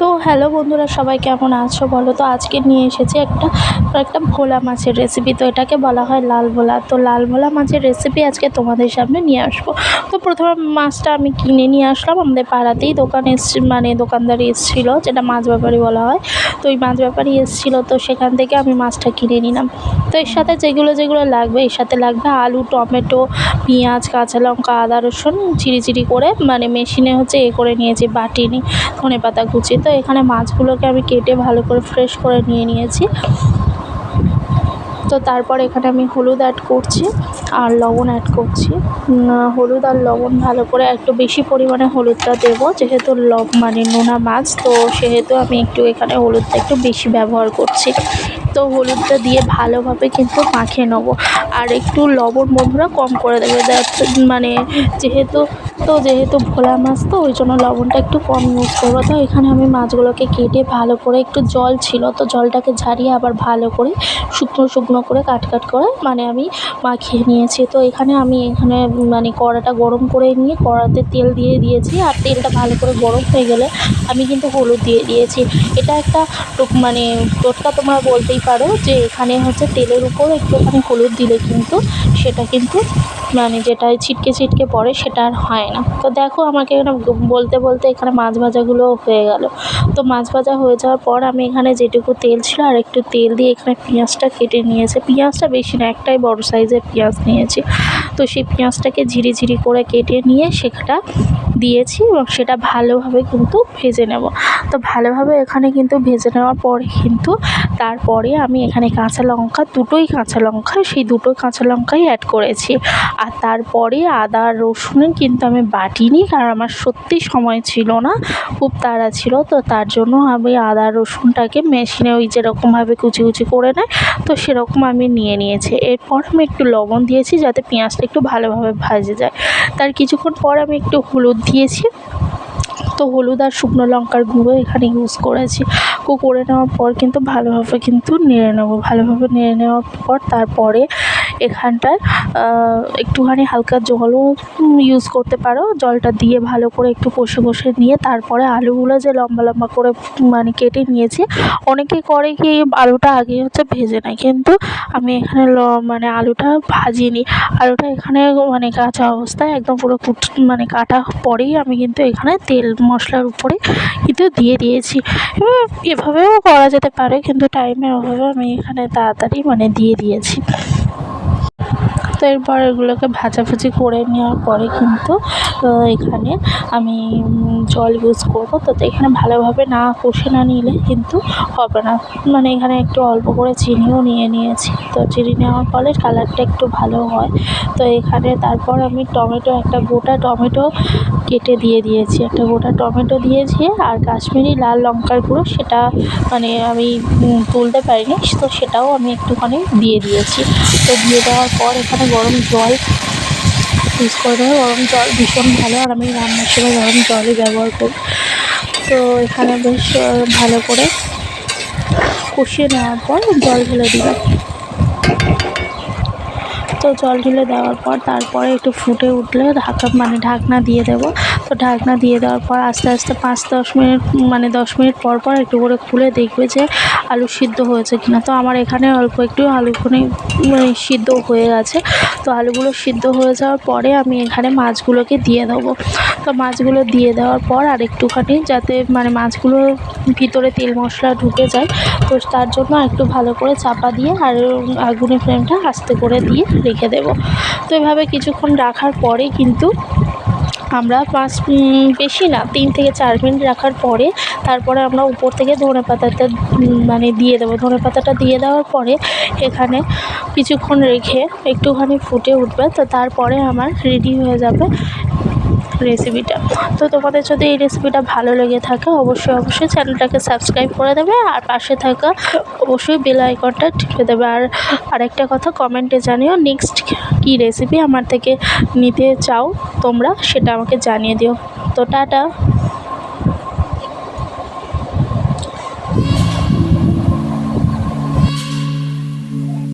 তো হ্যালো বন্ধুরা, সবাই কেমন আছো বলো? তো আজকে নিয়ে এসেছি একটা একটা ভোলা মাছের রেসিপি তো এটাকে বলা হয় লাল ভোলা। তো লাল ভোলা মাছের রেসিপি আজকে তোমাদের সামনে নিয়ে আসব। তো প্রথমে মাছটা আমি কিনে নিয়ে আসলাম, আমাদের পাড়াতেই দোকান এসছে মানে দোকানদারি এসেছিল, যেটা মাছ ব্যাপারী বলা হয়। তো ওই মাছ ব্যাপারী এসেছিল, তো সেখান থেকে আমি মাছটা কিনে নিলাম। তো এর সাথে যেগুলো যেগুলো লাগবে, এর সাথে লাগবে আলু, টমেটো, পেঁয়াজ, কাঁচা লঙ্কা, আদা, রসুন চিরি চিরি করে মানে মেশিনে হচ্ছে এ করে নিয়েছি, বাটিনি ধনে পাতা কুচি। তো এখানে মাছগুলোকে আমি কেটে ভালো করে ফ্রেশ করে নিয়ে নিয়েছি। তো তারপর এখানে আমি হলুদ অ্যাড করছি আর লবণ অ্যাড করছি। হলুদ আর লবণ ভালো করে একটু বেশি পরিমাণে হলুদটা দেবো, যেহেতু লব মানে নোনা মাছ, তো সেহেতু আমি একটু এখানে হলুদটা একটু বেশি ব্যবহার করছি। তো হলুদটা দিয়ে ভালোভাবে কিন্তু মাখিয়ে নেব। আর একটু লবণ বন্ধুরা কম করে দেবে মানে যেহেতু তো যেহেতু ভোলা মাছ, তো ওই জন্য লবণটা একটু কম ইউজ করব। তো এখানে আমি মাছগুলোকে কেটে ভালো করে একটু জল ছিল, তো জলটাকে ঝারিয়ে আবার ভালো করে শুকনো শুকনো করে কাট কাট করে মানে আমি মাখিয়ে নিয়েছি। তো এখানে আমি এখানে মানে কড়াটা গরম করে নিয়ে কড়াতে তেল দিয়ে দিয়েছি, আর তেলটা ভালো করে গরম হয়ে গেলে আমি কিন্তু হলুদ দিয়ে দিয়েছি। এটা একটা মানে টোটকা তোমরা বলতেই পারো যে এখানে হচ্ছে তেলের উপর একটুখানি হলুদ দিলে কিন্তু সেটা কিন্তু মানে যেটা ছিটকে ছিটকে পড়ে সেটা আর হয় না। তো দেখো আমাকে এখানে বলতে বলতে এখানে মাছ ভাজাগুলোও হয়ে গেল। তো মাছ ভাজা হয়ে যাওয়ার পর আমি এখানে যেটুকু তেল ছিল আর একটু তেল দিয়ে এখানে পেঁয়াজটা কেটে নিয়েছে। পেঁয়াজটা বেশি না, একটাই বড় সাইজের পেঁয়াজ নিয়েছি। তো সেই পেঁয়াজটাকে ঝিরি ঝিরি করে কেটে নিয়ে সেটা দিয়েছি এবং সেটা ভালোভাবে কিন্তু ভেজে নেব। তো ভালোভাবে এখানে কিন্তু ভেজে নেওয়ার পরে কিন্তু তারপরে আমি এখানে কাঁচা লঙ্কা, দুটোই কাঁচা লঙ্কা, সেই দুটো কাঁচা লঙ্কাই অ্যাড করেছি। আর তারপরে আদা, রসুন কিন্তু আমি বাটিনি কারণ আমার সত্যি সময় ছিল না, খুব তাড়া ছিল। তো তার জন্য আমি আদা, রসুনটাকে মেশিনে ওই যেরকমভাবে কুচি কুচি করে নেয়, তো সেরকম আমি নিয়ে নিয়েছি। এরপর আমি একটু লবণ দিয়েছি যাতে পেঁয়াজটা একটু ভালোভাবে ভাজে যায়। তার কিছুক্ষণ পর আমি একটু হলুদ দিয়েছি। তো হলুদ আর শুকনো লঙ্কার গুঁড়ো এখানে ইউজ করেছি। করে নেওয়ার পর কিন্তু ভালোভাবে কিন্তু নেড়ে নেব। ভালোভাবে নেড়ে নেওয়ার পর তারপরে এখানটায় একটুখানি হালকা জলও ইউজ করতে পারো। জলটা দিয়ে ভালো করে একটু কষে কষে নিয়ে তারপরে আলুগুলো যে লম্বা লম্বা করে মানে কেটে নিয়েছি, অনেকে করে কি আলুটা আগে হচ্ছে ভেজে নেয়। কিন্তু আমি এখানে ল মানে আলুটা ভাজিনি। আলুটা এখানে মানে কাঁচা অবস্থায় একদম পুরো কুট মানে কাটা পরেই আমি কিন্তু এখানে তেল মশলার উপরে কিন্তু দিয়ে দিয়েছি। এভাবেও করা যেতে পারে, কিন্তু টাইমের অভাবে আমি এখানে তাড়াতাড়ি মানে দিয়ে দিয়েছি। তো এরপর এগুলোকে ভাজাভুজি করে নেওয়ার পরে কিন্তু এখানে আমি জল ইউজ করব। তো এখানে ভালোভাবে না কষে না নিলে কিন্তু হবে না। মানে এখানে একটু অল্প করে চিনিও নিয়ে নিয়েছি। তো চিনি নেওয়ার ফলে কালারটা একটু ভালো হয়। তো এখানে তারপর আমি টমেটো, একটা গোটা টমেটো কেটে দিয়ে দিয়েছি। একটা গোটা টমেটো দিয়েছি আর কাশ্মীরি লাল লঙ্কার গুঁড়ো সেটা মানে আমি তুলতে পারিনি। তো সেটাও আমি একটুখানি দিয়ে দিয়েছি। তো দিয়ে দেওয়ার পর এখানে গরম জল ইউজ করে গরম জল ভীষণ ভালো। আর আমি রান্নার সময় গরম জলই ব্যবহার করি। তো এখানে বেশ ভালো করে কষিয়ে নেওয়ার পর জল ঢেলে দিলাম। তো জল ঢেলে দেওয়ার পর তারপরে একটু ফুটে উঠলে ঢাকা মানে ঢাকনা দিয়ে দেবো। তো ঢাকনা দিয়ে দেওয়ার পর আস্তে আস্তে পাঁচ, দশ মিনিট মানে দশ মিনিট পর পর একটু করে খুলে দেখবে যে আলু সিদ্ধ হয়েছে কিনা। তো আমার এখানে অল্প একটু আলুখানি মানে সিদ্ধ হয়ে গেছে। তো আলুগুলো সিদ্ধ হয়ে যাওয়ার পরে আমি এখানে মাছগুলোকে দিয়ে দেবো। তো মাছগুলো দিয়ে দেওয়ার পর আর একটুখানি যাতে মানে মাছগুলোর ভিতরে তেল মশলা ঢুকে যায়, তো তার জন্য একটু ভালো করে চাপা দিয়ে আর আগুনের ফ্লেমটা আস্তে করে দিয়ে রেখে দেব। তো এভাবে কিছুক্ষণ রাখার পরে কিন্তু আমরা পাঁচ বেশি না, তিন থেকে চার মিনিট রাখার পরে তারপরে আমরা উপর থেকে ধনে পাতাটা মানে দিয়ে দেবো। ধনে পাতাটা দিয়ে দেওয়ার পরে এখানে কিছুক্ষণ রেখে একটুখানি ফুটে উঠবে। তো তারপরে আমার রেডি হয়ে যাবে। রেসিপিটা তো তোমাদের যদি এই রেসিপিটা ভালো লেগে থাকে, অবশ্যই অবশ্যই চ্যানেলটাকে সাবস্ক্রাইব করে দেবে আর পাশে থাকা অবশ্যই বেল আইকনটা টিপে দেবে। আর আরেকটা কথা কমেন্টে জানিও নেক্সট কী রেসিপি আমার থেকে নিতে চাও তোমরা, সেটা আমাকে জানিয়ে দিও। তো টাটা।